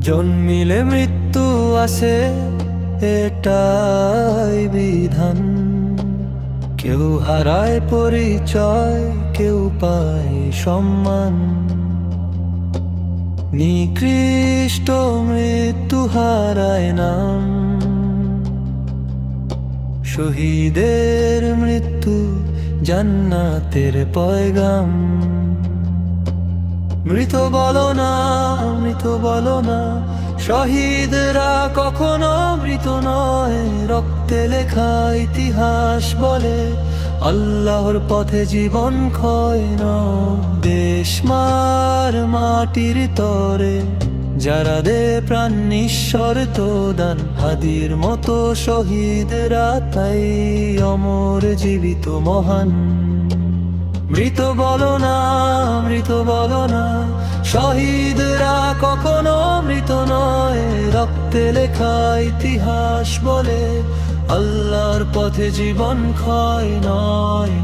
জন্মিলে মৃত্যু আছে এটাই বিধান। কেউ হারায় পরিচয়, কেউ পায় সম্মান। নিকৃষ্ট মৃত্যু হারায় নাম। শহীদের মৃত্যু জান্নাতের পয়গাম। মৃত বলো না, মৃত বলো না। শহীদরা কখনো মৃত নয়, রক্তে লেখা ইতিহাস বলে। আল্লাহর পথে জীবন ক্ষয় দেশ মার মাটির তরে, যারা দে প্রাণ নিঃস্বর তো দান। হাদির মতো শহীদরা তাই অমর জীবিত মহান। মৃত বলো না মৃত বলো না, শহীদরা কখনো মৃত নয়। রক্তে লেখা ইতিহাস বলে, আল্লাহর পথে জীবন ক্ষয় নয়